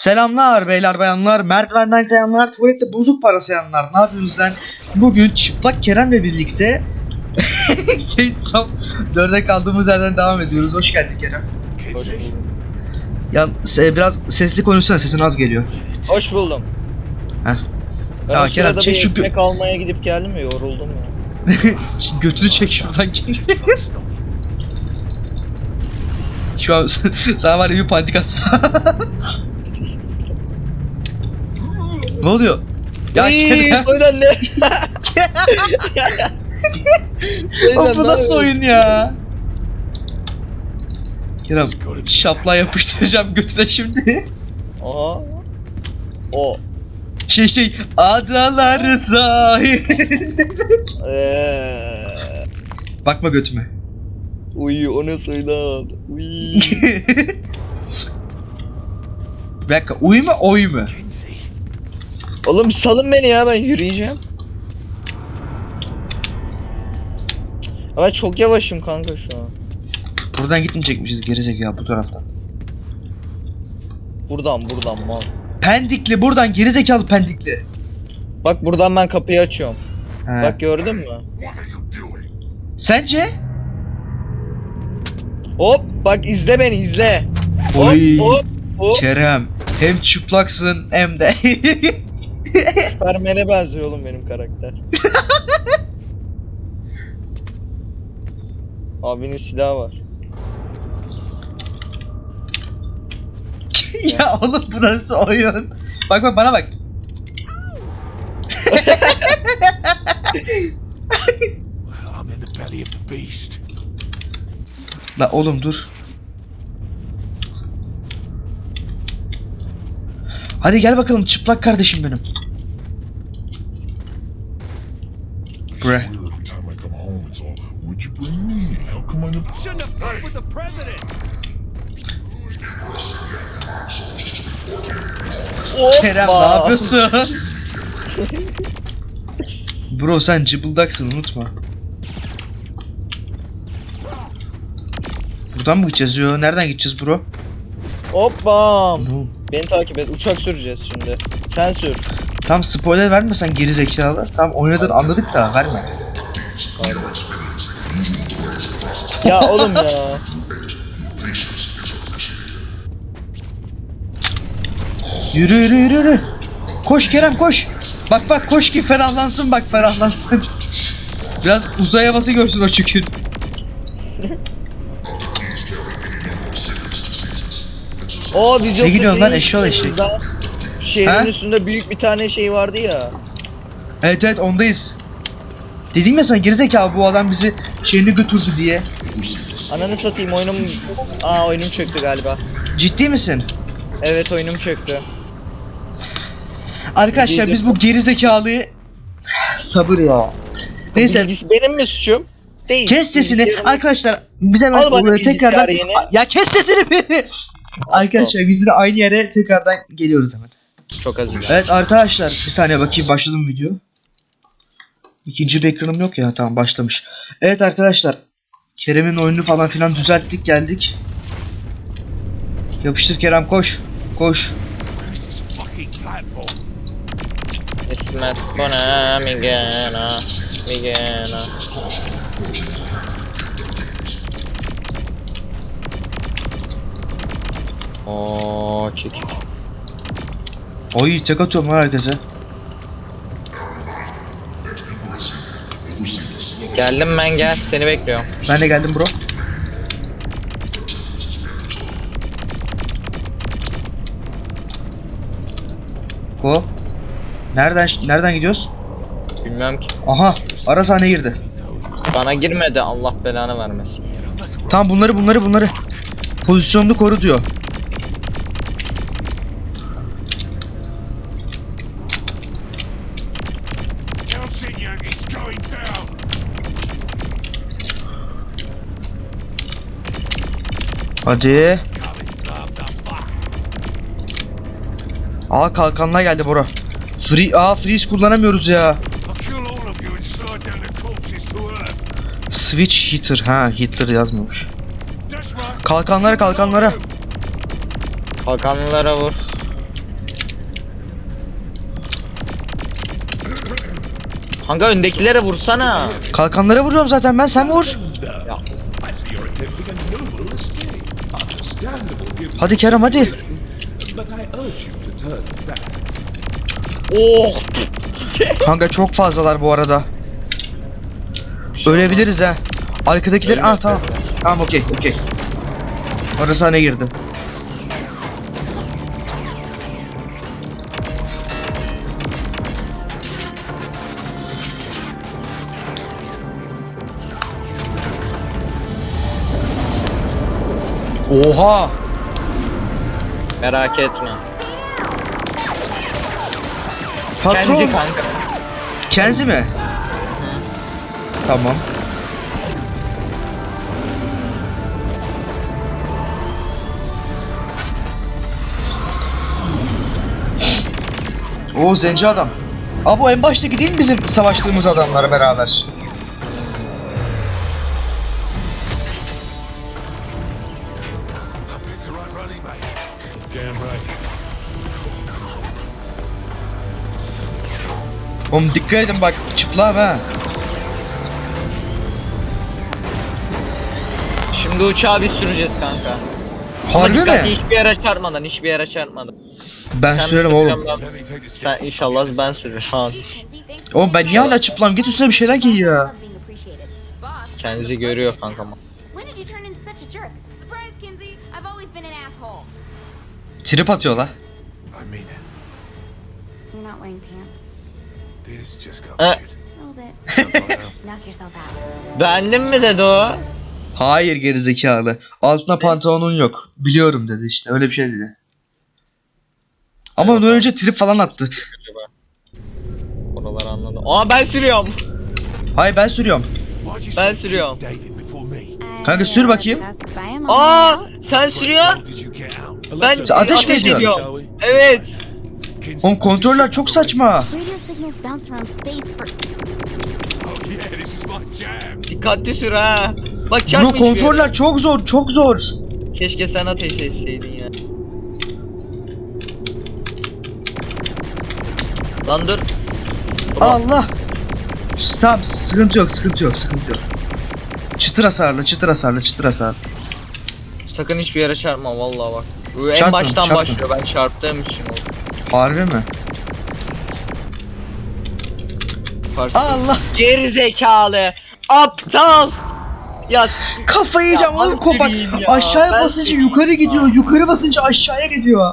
Selamlar beyler bayanlar, merdivenden kayanlar, tuvalette bozuk para sayanlar. Ne yapıyorsunuz lan? Bugün çıplak Kerem'le birlikte Saints Row 4'e kaldığımız yerden devam ediyoruz. Hoş geldin Kerem. Ya se- biraz sesli konuşsana sesin az geliyor. Hoş buldum. Heh. Ben Ya o Kerem, sırada çek bir şu gö- ekmek almaya gidip geldim ya yoruldum ya. Götünü çek şuradan. Şu an sana var ya bir panik atsa. Ne oluyor? Ya Kerem. Oynan ne? Oğlum bu nasıl oyun ya? Kerem şapla yapıştıracağım götüne şimdi. Aha. O. Şey şey adalar sahil. Eee. Bakma götüme. Uy o ne oynan. Uy. Bir dakika uy mu oy mu? Oğlum salın beni ya ben yürüyeceğim. Ama çok yavaşım kanka şu an. Buradan gitmeyecekmişiz gerizekalı bu taraftan. Buradan buradan mal. Pendikli buradan gerizekalı pendikli. Bak buradan ben kapıyı açıyorum. He. Bak gördün mü? Sence? Hop bak izle beni izle. Hop Oy. hop hop. Kerem hem çıplaksın hem de Superman'e benziyor oğlum benim karakter. Abinin silahı var. ya oğlum burası oyun. Bak bak bana bak. I'm in the belly of the beast. La oğlum dur. Hadi gel bakalım çıplak kardeşim benim. Bre. Kerem ne yapıyorsun? Bro sen cıbıldaksın unutma. Buradan mı gideceğiz yo? Nereden gideceğiz bro? Hoppam. No. Beni takip et. Uçak süreceğiz şimdi. Sen sür. Tam spoiler verme sen geri zekalı. Tam oynadın anladık da verme. Ya oğlum ya. Yürü yürü yürü yürü. Koş Kerem koş. Bak bak koş ki ferahlansın bak ferahlansın. Biraz uzay havası görsün o çükür. O vizyon Ne gidiyorsun lan, eşek? üstünde- Şehrin Ha? üstünde büyük bir tane şey vardı ya. Evet evet ondayız. Dedim ya sana gerizekalı bu adam bizi şeyini götürdü diye. Ananı satayım oyunum... Aa oyunum çöktü galiba. Ciddi misin? Evet oyunum çöktü. Arkadaşlar biz bu gerizekalıyı sabır ya. Neyse Bilgis- Benim mi suçum? Değil. kes sesini Bilgisayarım- arkadaşlar bize Al bana ben bilgisayarı tekrardan ya kes sesini. arkadaşlar biz de aynı yere tekrardan geliyoruz hemen. Çok az ileride. Evet arkadaşlar bir saniye bakayım başladım video. İkinci bir ekranım yok ya tamam başlamış. Evet arkadaşlar Kerem'in oyununu falan filan düzelttik geldik. Yapıştır Kerem koş. Koş. İsmet bana migena migena. Oo çek. Oy tek atıyorum lan herkese. Geldim ben gel seni bekliyorum. Ben de geldim bro. Go. Nereden nereden gidiyoruz? Bilmem ki. Aha, ara sahne girdi. Bana girmedi Allah belanı vermesin. Tamam bunları bunları bunları. Pozisyonunu koru diyor. Hadi. Aa kalkanlar geldi bro. Free, aa freeze kullanamıyoruz ya. Switch hitter. Ha hitter yazmamış. Kalkanlara kalkanlara. Kalkanlara vur. Kanka öndekilere vursana. Kalkanlara vuruyorum zaten ben sen vur. Hadi Kerem hadi. Oh. Kanka çok fazlalar bu arada. Ölebiliriz ha. Arkadakiler ah tamam. Tamam okey okey. Arasane girdi. Oha! Merak etme. Patron! Kendi kanka. Kenzi mi? Tamam. O zenci adam. Abi bu en baştaki değil mi bizim savaştığımız adamlar beraber? Oğlum dikkat edin bak çıplak ha. Şimdi uçağı biz süreceğiz kanka. Ama Harbi dikkatli mi? hiçbir yere çarpmadan, hiçbir yere çarpmadan. Ben Sen sürerim oğlum. ben- Sen inşallah ben süreceğim. Ha, Oğlum ben niye hala çıplam? Git üstüne bir şeyler giy ya. kendisi görüyor kanka. ama. When did you turn into such a jerk? Surprise, Kinsey. I've always been an asshole. Trip atıyor la. Beğendin mi dedi o? Hayır gerizekalı. Altına pantolonun yok. Biliyorum dedi işte. Öyle bir şey dedi. Ama ondan önce trip falan attı. Oraları anladım. Aa ben sürüyorum. Hayır ben sürüyorum. Ben sürüyorum. Kanka sür bakayım. Aa sen sürüyorsun. Ben Sen ateş mi ediyorsun? ediyorum. Evet. Oğlum kontroller çok saçma. Dikkatli sür ha. Bak Bro çarpma hiçbir yere. kontroller çok zor çok zor. Keşke sen ateş etseydin ya. Lan dur. Allah. Tamam sıkıntı yok sıkıntı yok sıkıntı yok. Çıtır hasarlı çıtır hasarlı çıtır hasarlı. Sakın hiçbir yere çarpma vallahi bak. Bu en Çarpma, baştan çarpma. başlıyor ben çarptığım için oldu. Harbi mi? Allah Geri zekalı. Aptal. Ya kafayı yiyeceğim Ya, oğlum ko- bak süreyim ya, aşağıya ben basınca yukarı gidiyor yukarı basınca aşağıya gidiyor.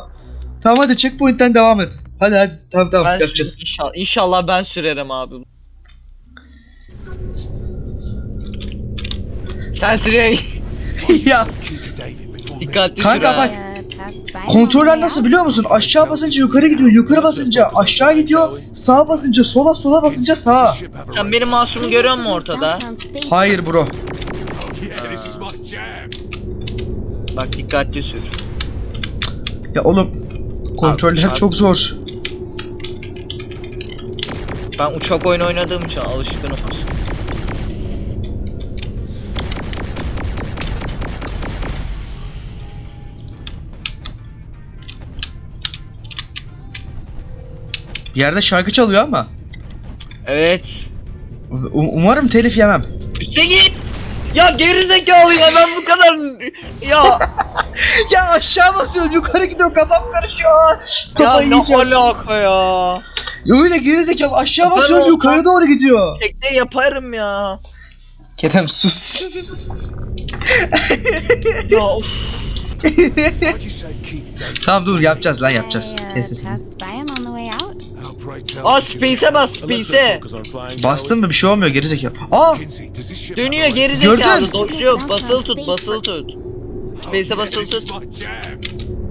Tamam hadi checkpoint'ten devam et. Hadi hadi tamam tamam ben yapacağız. inşallah, inşallah ben sürerim abi. Sen süreye ya dikkatli Kanka sür ha. bak, kontroller nasıl biliyor musun? Aşağı basınca yukarı gidiyor, yukarı basınca aşağı gidiyor, sağa basınca sola, sola basınca sağa. Sen benim masumu görüyor musun ortada? Hayır bro. Bak dikkatli sür. Ya oğlum kontroller Abi, çok zor. Ben uçak oyunu oynadığım için alışkınım. Yerde şarkı çalıyor ama. Evet. Um- umarım telif yemem. Üste git. Ya gerizekalı ya ben bu kadar ya Ya aşağı basıyorum, yukarı gidiyor, kafam karışıyor. ya Kafayı ne yiyeceğim. alaka ya. Ya öyle gerizekalı aşağı Ben basıyorum, olsam- yukarı doğru gidiyor. Tekte yaparım ya. Kerem sus. Ya of. Tamam dur yapacağız lan yapacağız. uh, Kes Aa space'e bas space'e. Bastın mı bir şey olmuyor gerizekalı. Aa! Dönüyor gerizekalı. Gördün? Doşuyor basılı tut basılı tut. Space'e basılı tut.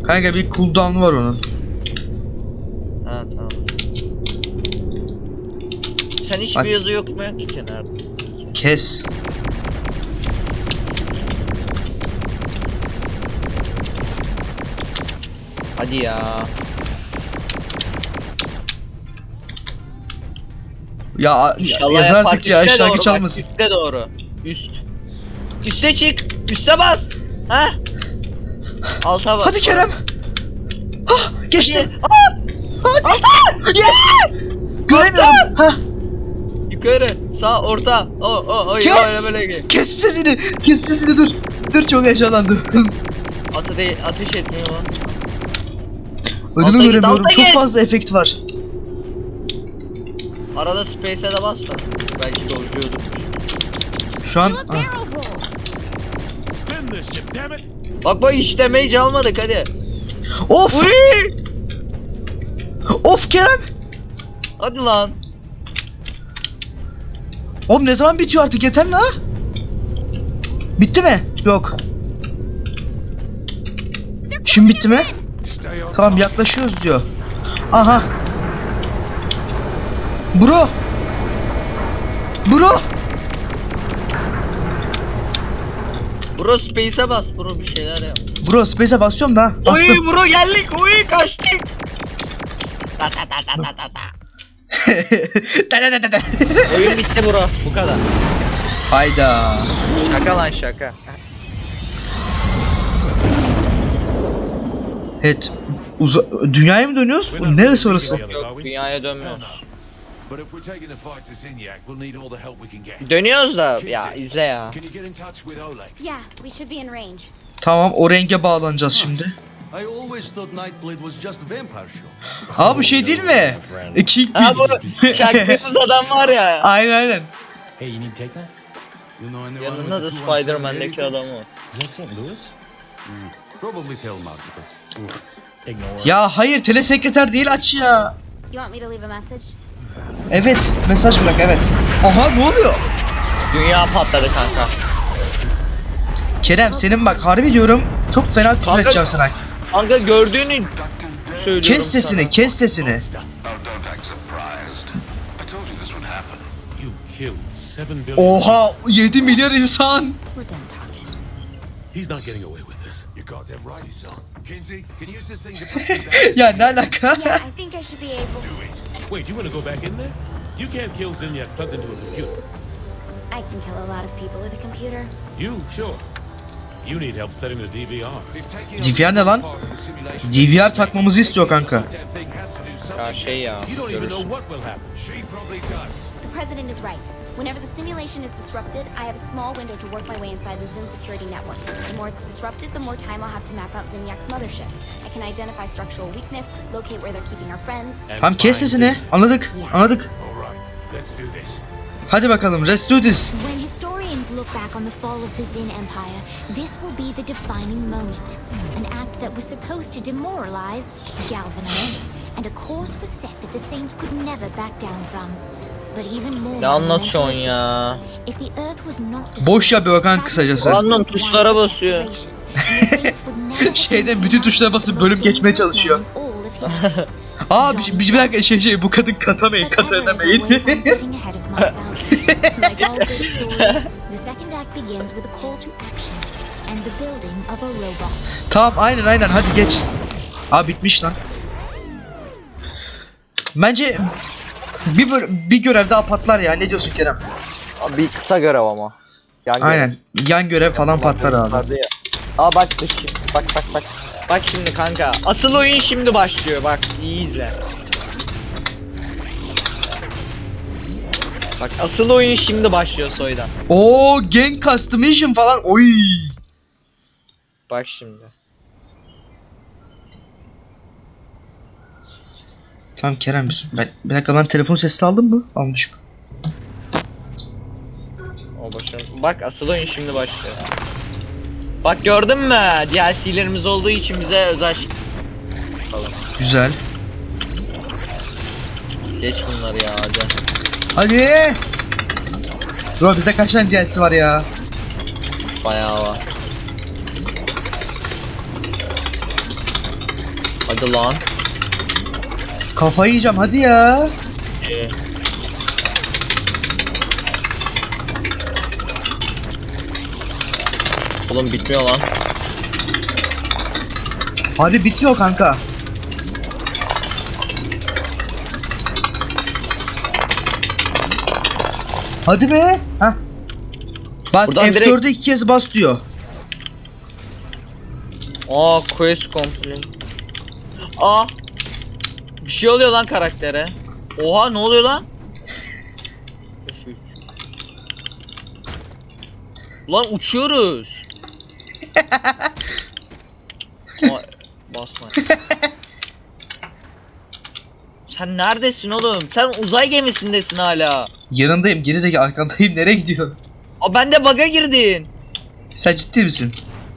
Kanka bir cooldown var onun. Ha tamam. Sen hiçbir Bak. yazı yok mu ki kenarda? Kes. Hadi ya. Ya İnşallah yeter yapar. artık ya Üste şarkı doğru bak, çalmasın. Üste doğru. Üst. Üste çık. Üste bas. Ha? Alta bas. Hadi Kerem. Hah geçtim. Aa! Hadi. Yes. Göremiyorum. Hah. yukarı, sağ, orta. O, o, o, Kes! öyle böyle gel. Kes sesini. Kes sesini dur. Dur çok heyecanlandım. Ate ateş etmiyor lan. Önümü Alta git, göremiyorum. alta Çok git. fazla efekt var. Arada space'e de bas da. Belki doluyordur. Şu an ah. Bak bak işte mage almadık hadi. Of! Uy! Of Kerem! Hadi lan. Oğlum ne zaman bitiyor artık yeter la? Bitti mi? Yok. Şimdi bitti mi? Tamam yaklaşıyoruz diyor. Aha. Bro. Bro. Bro space'e bas bro bir şeyler yap. Bro space'e basıyorum da. Uy Bastım. bro geldik. Uy kaçtık. Ta ta ta ta ta ta ta. Da da da da da. Oyun bitti bro. Bu kadar. Hayda. Şaka lan şaka. Evet. Uza dünyaya mı dönüyoruz? Neresi orası? Yok dünyaya dönmüyoruz. But if we're taking the fight to Zinyak, we'll need all the help we can get. Dönüyoruz da ya izle ya. Can you get in touch with Oleg? Yeah, we should be in range. Tamam o renge bağlanacağız şimdi. I always thought Nightblade was just a vampire show. Abi bu şey değil mi? E, King Ha bu şarkısız adam var ya. Aynen aynen. Hey, you need take that? You know anyone Yanında da with the 217 Spider-Man'deki adam o. Is that St. Louis? Probably telemarketer. Oof. Ignore it. Ya hayır telesekreter değil aç ya. You want me to leave a message? Evet mesaj bırak evet. Aha ne oluyor? Dünya patladı kanka. Kerem senin bak harbi diyorum çok fena küfür Kanka- edeceğim sana. Kanka gördüğünü söylüyorum Kes sesini sana. kes sesini. Oh, don't act surprised. I told you this would happen. You killed 7 billion. Oha 7 milyar insan. We're done talking. He's not getting away with this. You got them right, son. Kinsey, can you use this thing to push me back? ya ne alaka? Yeah, I think I should be able. Do it. Wait, you want to go back in there? You can't kill Zinyak plugged into a computer. I can kill a lot of people with a computer. You, sure. You need help setting the DVR. DVR ne lan? DVR takmamızı istiyor kanka. Ya şey ya. You don't even know what will happen. She probably does. The president is right. Whenever the simulation is disrupted, I have a small window to work my way inside the Zin security network. The more it's disrupted, the more time I'll have to map out Zinyak's mothership. I can identify structural weakness, locate where they're keeping our friends. And Tamam kes find sesini. Zinyak. Anladık. Anladık. All right, let's do this. Hadi bakalım let's do this. When historians look back on the fall of the Zin Empire, this will be the defining moment. An act that was supposed to demoralize, galvanize, and a course was set that the Saints could never back down from. Ne anlatıyorsun ya? this. If the Earth was not Boş yapıyor destroyed, kan kısacası. Random tuşlara basıyor. Şeyden bütün the tuşlara basıp bölüm geçmeye çalışıyor. Aa bir, bir, bir dakika şey şey bu kadın katamayın But kata ever as edemeyin. always, I'm getting ahead of myself. like all good stories, the second act begins with a call to action and the building of a robot. tamam aynen aynen hadi geç. Aa bitmiş lan. Bence bir bir görev daha patlar ya ne diyorsun Kerem? Bir kısa görev ama. Yan görev. Aynen yan görev falan patlar abi. Vardı ya. Aa bak bak bak bak bak. Bak şimdi kanka. Asıl oyun şimdi başlıyor. Bak iyi izle. Bak asıl oyun şimdi başlıyor soydan. Oo gang customization falan oy. Bak şimdi. Tamam Kerem ben, bir dakika ben telefon sesini aldım mı? Almışım. O başarı. Bak asıl oyun şimdi başlıyor. Bak gördün mü? DLC'lerimiz olduğu için bize özel şey- Güzel. Geç bunları ya hadi. Hadi. Bro bize kaç tane DLC var ya? Bayağı var. Hadi lan. Kafayı yiyeceğim hadi ya. Ee, Oğlum bitmiyor lan. Hadi bitmiyor kanka. Hadi be. Hah. Bak Buradan F4'ü direkt- iki kez bas diyor. Aa quest complete. Aa şey oluyor lan karaktere. Oha ne oluyor lan? Lan uçuyoruz. Basma. Sen neredesin oğlum? Sen uzay gemisindesin hala. Yanındayım gerizekalı arkandayım nereye gidiyorsun? Aa ben de bug'a girdin. Sen ciddi misin?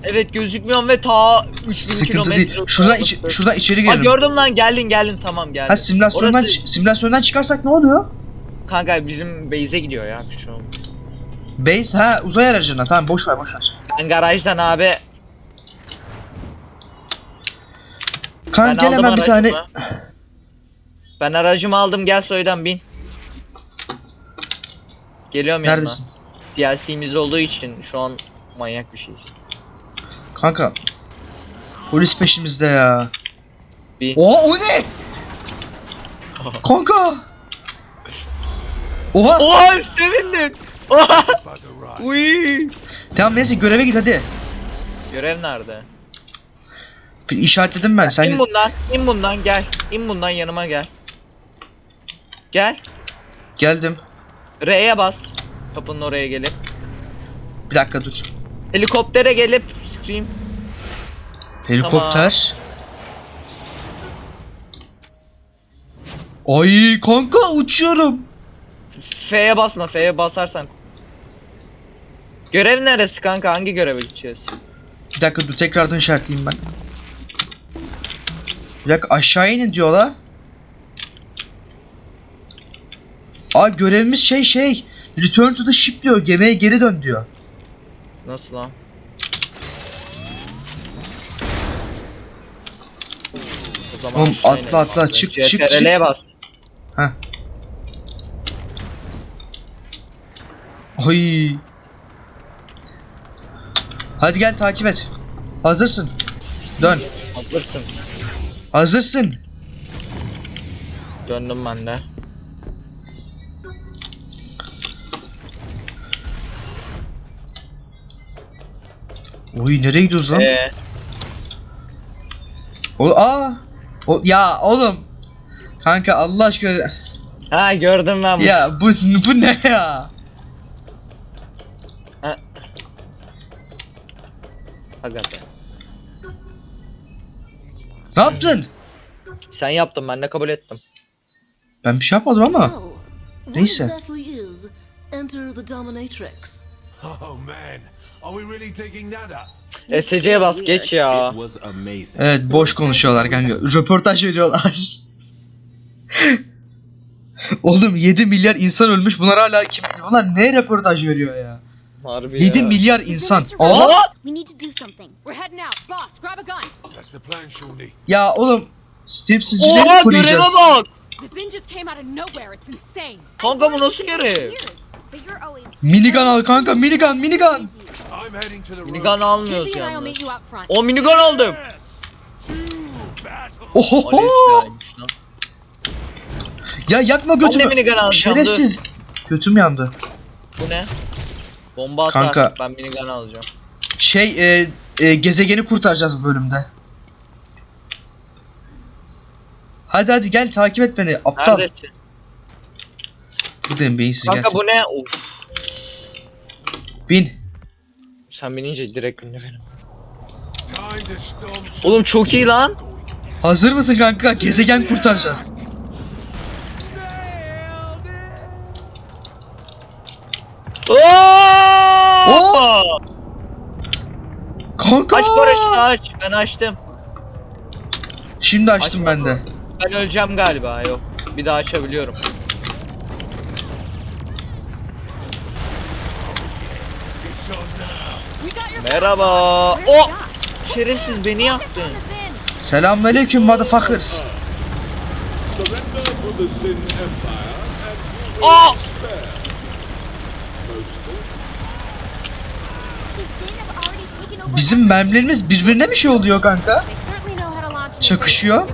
Evet gözükmüyorum ve ta 3000 Sıkıntı kilometre değil. Şuradan, iç, uzaklıkta. şuradan içeri Aa girelim. gördüm lan geldin geldin tamam geldim. Ha simülasyondan, Orası- çı- simülasyondan çıkarsak ne oluyor? Kanka bizim base'e gidiyor ya şu an. Base ha uzay aracına tamam boş ver boş ver. Ben garajdan abi. Kan Ben gel aldım hemen bir tane aracımı. Ben aracımı aldım gel soydan bin. Geliyorum neredesin? yanına. DLC'miz olduğu için şu an manyak bir şeyiz. Kanka. Polis peşimizde ya. Bir. Oha o ne? Kanka. Oha. Oha sevindin. Oha. Uy. Tamam neyse göreve git hadi. Görev nerede? Bir işaretledim ben. İn Sen bundan, in bundan gel. İn bundan yanıma gel. Gel. geldim. R'ye bas. Kapının oraya gelip. Bir dakika dur. Helikoptere gelip scream. Helikopter. Ay kanka uçuyorum. F'ye basma. F'ye basarsan. Görev neresi kanka? Hangi göreve gideceğiz? Bir dakika dur tekrardan işaretleyeyim ben. Bir dakika aşağı inin diyorlar. Aa görevimiz şey şey. Return to the ship diyor. Gemiye geri dön diyor. Nasıl lan? Zaman Oğlum, atla, atla, abi. çık, çık, CTRL'ye çık. bas. Ay. Hadi gel takip et. Hazırsın. Dön. Hazırsın. Hazırsın. Döndüm ben de. Oy nereye gidiyoruz lan? Ee, O, aa. O, ya oğlum. Kanka Allah aşkına. ha gördüm ben bunu. Ya bu bu ne ya? Aga be. Ne yaptın? Sen yaptın ben de kabul ettim. Ben bir şey yapmadım ama. Neyse. exactly is Enter the Dominatrix? Oh man, are we really? SC'ye bas geç ya. It was amazing. Evet boş konuşuyorlar kanka. Röportaj veriyorlar. Oğlum 7 milyar insan ölmüş. Bunlar hala kim? Bunlar ne röportaj veriyor ya? Harbi 7 ya. milyar insan. Aa! running us. We need to do something. We're heading out. Boss, grab a gun. That's the plan, Shawnee. Ya oğlum Stepsizcileri Oha mi göreve koruyacağız? bak. The Zin just came out of nowhere. It's insane. Kanka bu nasıl görev? Minigun al kanka minigun minigun. I'm heading to the room. Minigun almıyoruz and I'll yalnız. meet you out front. O minigun aldım. Yes. To battle. Oho. Alev silahıymış lan. Ya yakma Ben de götümü. Şerefsiz. Götüm yandı. Bu ne? Bomba atar. Kanka. Ben minigun alacağım. Şey e, e, gezegeni kurtaracağız bu bölümde. Hadi hadi gel takip et beni aptal. Neredesin? Buradayım beyinsiz gel. Kanka bu ne? Of. Bin. Sen binince direkt indi benim. Oğlum çok iyi lan. Hazır mısın kanka? Gezegen kurtaracağız. Oo! Kanka. Aç paraşütü aç. Ben açtım. Şimdi açtım ben de. Ben öleceğim galiba yok. Bir daha açabiliyorum. It's on now. We got your Merhaba. O Josh? şerefsiz beni yaktın. Selamünaleyküm motherfuckers. Surrender to the Zin Empire and O The Zin have already taken over. Bizim mermilerimiz birbirine bir şey oluyor kanka. Çakışıyor.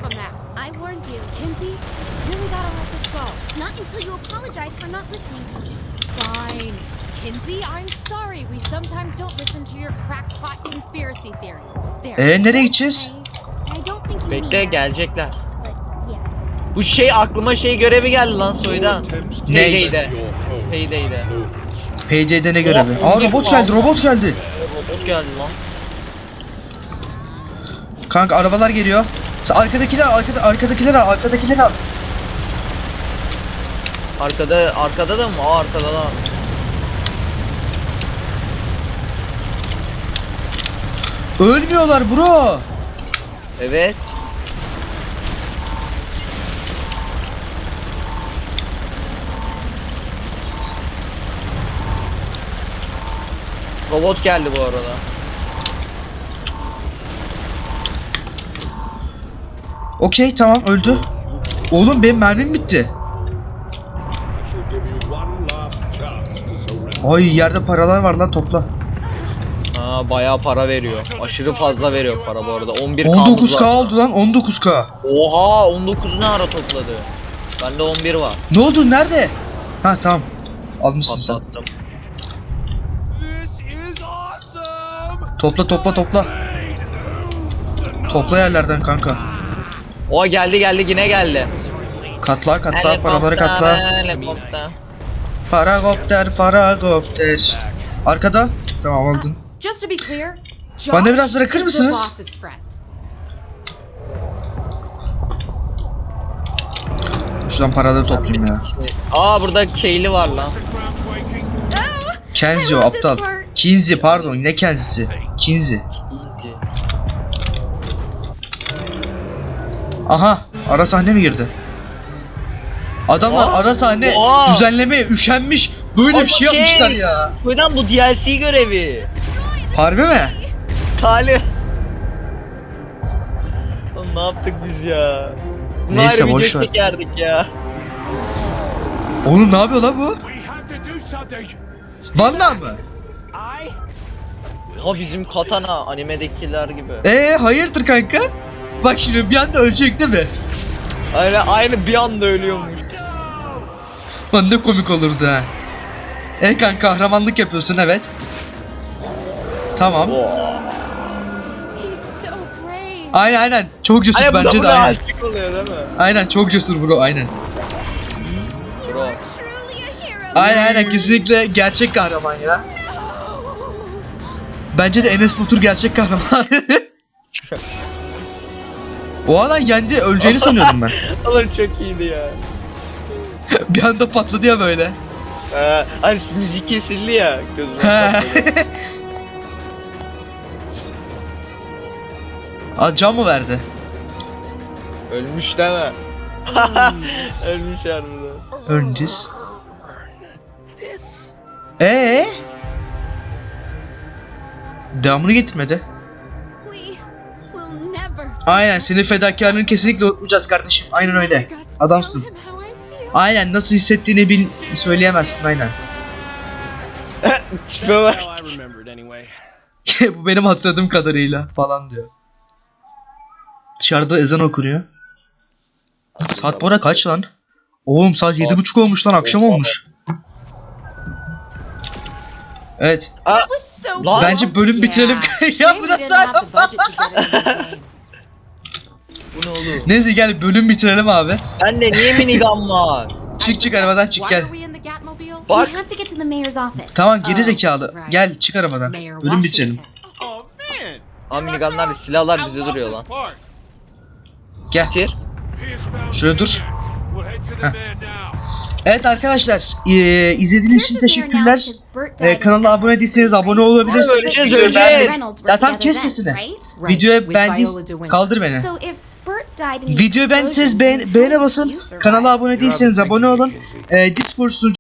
Kinsey, I'm sorry. We sometimes don't listen to your crackpot conspiracy theories. There. Ee nereye gideceğiz? I, I don't think you bekle gelecekler. Bu şey aklıma şey görevi geldi lan soydan. attempts to Ne? Payday'de. Payday'de. PC'de ne görevi? Oh, Aa robot geldi robot geldi. Robot geldi lan. Kanka arabalar geliyor. Sen arkadakiler arkada arkadakiler al arkadakiler al. Arkada arkada da mı? Aa arkada da. var. Ölmüyorlar bro. Evet. Robot geldi bu arada. Okey tamam öldü. Oğlum benim mermim bitti. Ay yerde paralar var lan topla. Aa bayağı para veriyor. Aşırı fazla veriyor para bu arada. 11 19k oldu lan 19k. Oha 19 ne ara topladı? Bende 11 var. Ne oldu nerede? Ha tamam. Almışsın sen. Patlattım. Topla topla topla. Topla yerlerden kanka. O geldi geldi yine geldi. Katla katla paraları katla. Helikopter. Paragopter paragopter. Arkada. Tamam aldın. Just to be clear, Bana Josh biraz bırakır is the mısınız? boss's friend. Şuradan paraları toplayayım ya. Aa burada Kaylee var lan. Kenzi o aptal. Kinzi pardon ne Kenzi'si? Kinzi. Aha ara sahne mi girdi? Adamlar Aa, ara sahne oha. düzenlemeye üşenmiş. Böyle bir şey Ama yapmışlar şey, ya. Neden bu DLC görevi? Harbi mi? Kali. Lan ne yaptık biz ya? Bunlar Neyse, video boş ver. çekerdik ya. Oğlum ne yapıyor lan bu? We have to do something! Mı? Ha bizim katana animedekiler gibi. Ee hayırdır kanka? Bak şimdi bir anda ölecek değil mi? Aynı, aynı bir anda ölüyormuş. Lan ne komik olurdu ha. E kanka kahramanlık yapıyorsun evet. Tamam. Aynen aynen. Çok cesur Hani bu da bence de buna aynen. oluyor değil mi? Aynen çok cesur bro aynen. Bro. Truly a hero. Aynen aynen kesinlikle gerçek kahraman ya. Bence de Enes Batur gerçek kahraman. o adam yendi öleceğini sanıyordum ben. Oğlum çok iyiydi ya. bir anda patladı ya böyle. Ee, hani müzik kesildi ya gözüme patladı. Aa can mı verdi? Ölmüş deme. Ölmüş harbiden. Önceyiz. Ee? Devamını getirmedi. Aynen senin fedakarlığını kesinlikle unutmayacağız kardeşim. Aynen öyle. Adamsın. Aynen nasıl hissettiğini bil söyleyemezsin aynen. Tipe bak. Bu benim hatırladığım kadarıyla falan diyor. Dışarıda ezan okunuyor. Saat bu ara kaç lan? Oğlum saat yedi buçuk olmuş lan akşam olmuş. Evet. Lan- Bence bölüm bitirelim. ya Shame bu the game. Bu ne? Neyse gel bölüm bitirelim abi. Bende niye minigun var? Çık çık arabadan çık gel. Bak. Tamam geri Oh, zekalı. right. Gel çık arabadan. Bölüm bitirelim. Oh! Aa minigunlar silahlar bize duruyor lan. Gel. Bitir. Şöyle dur. Now. Evet arkadaşlar eee, izlediğiniz için teşekkürler. in kanala abone değilseniz abone Abi olabilirsiniz. öleceğiz, öleceğiz. Ya tam kes sesini. with beğendiyseniz kaldır beni. Videoyu beğendiyseniz beğen, beğene basın. Kanala abone değilseniz abone olun. Eee Discord sunucu